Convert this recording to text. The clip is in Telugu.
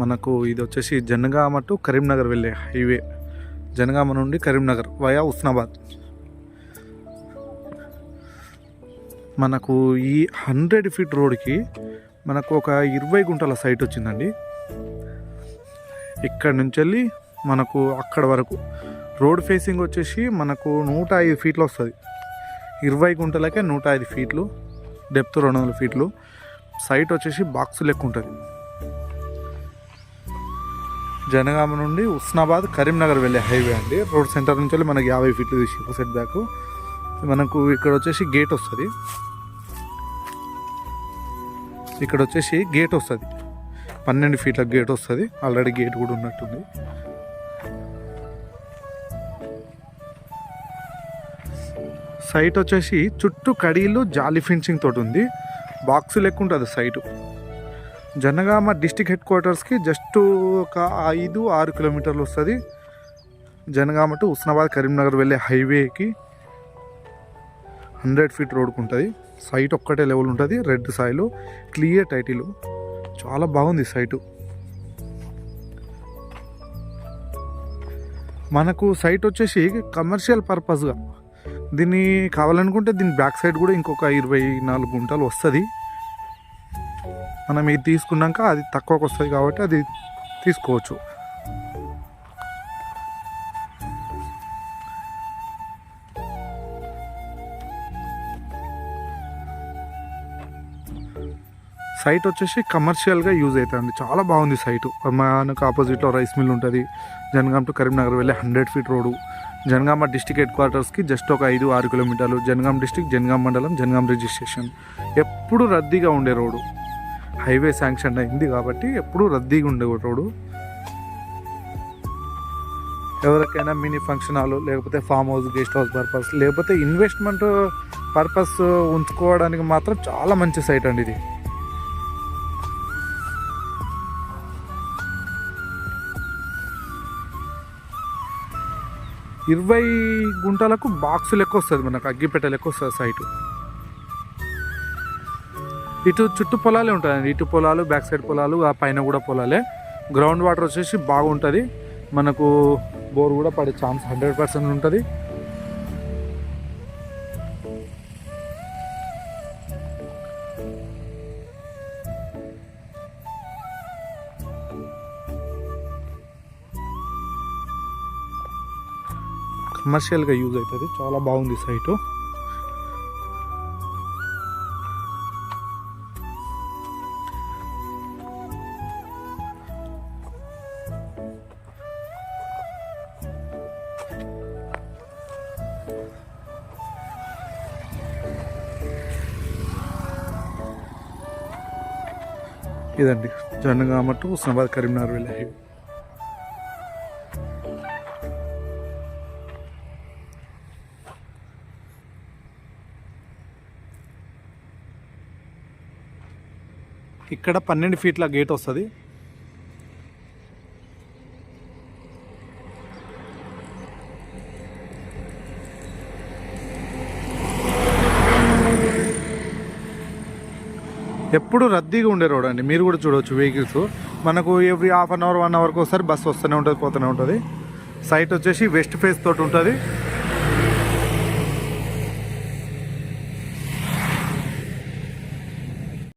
మనకు ఇది వచ్చేసి జనగామ టు కరీంనగర్ వెళ్ళే హైవే. జనగామ నుండి కరీంనగర్ వయా ఉస్నాబాద్. మనకు ఈ హండ్రెడ్ ఫీట్ రోడ్కి మనకు ఒక ఇరవై గుంటల సైట్ వచ్చిందండి. ఇక్కడ నుంచి వెళ్ళి మనకు అక్కడ వరకు. రోడ్ ఫేసింగ్ వచ్చేసి మనకు నూట ఐదు ఫీట్లు వస్తుంది. ఇరవై గుంటలకే నూట ఐదు ఫీట్లు డెప్త్ రెండు వందల ఫీట్లు సైట్ వచ్చేసి బాక్స్ లెక్క ఉంటుంది జనగామ నుండి ఉస్నాబాద్ కరీంనగర్ వెళ్ళే హైవే అండి. రోడ్ సెంటర్ నుంచి వెళ్ళి మనకి యాభై ఫీట్లు తీసి సెట్ బ్యాక్. మనకు ఇక్కడ వచ్చేసి గేట్ వస్తుంది. ఇక్కడ వచ్చేసి గేట్ వస్తుంది. పన్నెండు ఫీట్ల గేట్ వస్తుంది. ఆల్రెడీ గేట్ కూడా ఉన్నట్టుంది. సైట్ వచ్చేసి చుట్టూ కడీలు జాలీ ఫిన్సింగ్ తోటి ఉంది. బాక్స్ లెక్క ఉంటుంది సైటు. జనగామ డిస్టిక్ హెడ్ క్వార్టర్స్కి జస్ట్ ఒక ఐదు ఆరు కిలోమీటర్లు వస్తుంది. జనగామ టు ఉస్నాబాద్ కరీంనగర్ వెళ్ళే హైవేకి హండ్రెడ్ ఫీట్ రోడ్కు ఉంటుంది. సైట్ ఒక్కటే లెవెల్ ఉంటుంది. Red soil clear title. చాలా బాగుంది సైటు. మనకు సైట్ వచ్చేసి కమర్షియల్ పర్పస్గా. దీన్ని కావాలనుకుంటే దీని బ్యాక్ సైడ్ కూడా ఇంకొక ఇరవై నాలుగు గుంటలు వస్తుంది. మనం ఇది తీసుకున్నాక అది తక్కువకు వస్తుంది కాబట్టి అది తీసుకోవచ్చు. సైట్ వచ్చేసి కమర్షియల్గా యూజ్ అవుతుంది చాలా బాగుంది సైట్ మనకు ఆపోజిట్లో రైస్ మిల్ ఉంటుంది. జనగాం టు కరీంనగర్ వెళ్ళే hundred feet road Jangaon district head క్వార్టర్స్కి just ఒక ఐదు ఆరు కిలోమీటర్లు. జనగాం డిస్టిక్ జనగాం మండలం జనగాం రిజిస్ట్రేషన్ ఎప్పుడు రద్దీగా ఉండే రోడ్డు హైవే శాంక్షన్ అయింది కాబట్టి ఎప్పుడు రద్దీగా ఉండే రోడ్డు ఎవరికైనా మినీ ఫంక్షన్ హాల్ లేకపోతే farm house guest house purpose లేకపోతే ఇన్వెస్ట్మెంట్ పర్పస్ ఉంచుకోవడానికి మాత్రం చాలా మంచి సైట్ అండి ఇది. ఇరవై గుంటలకు బాక్స్ లెక్క వస్తుంది మనకు అగ్గిపెట్ట లెక్క వస్తుంది సైటు. ఇటు చుట్టూ పొలాలే ఉంటాయండి ఇటు పొలాలు బ్యాక్ సైడ్ పొలాలు ఆ పైన కూడా పొలాలే. గ్రౌండ్ వాటర్ వచ్చేసి బాగుంటుంది. మనకు బోర్ కూడా పడే ఛాన్స్ హండ్రెడ్ పర్సెంట్ ఉంటుంది. కమర్షియల్గా యూజ్ అవుతుంది. చాలా బాగుంది సైటు ఇదండి. జనగామ టు ఉస్నాబాద్ కరీంనగర్ వెళ్ళే హైవే. ఇక్కడ పన్నెండు ఫీట్ల గేట్ వస్తుంది. ఎప్పుడు రద్దీగా ఉండే రోడ్ అండి. మీరు కూడా చూడవచ్చు వెహికల్స్. మనకు every half an hour one అవర్కి ఒకసారి బస్సు వస్తూనే ఉంటుంది పోతూనే ఉంటుంది. సైట్ వచ్చేసి వెస్ట్ ఫేస్ తోటి ఉంటుంది.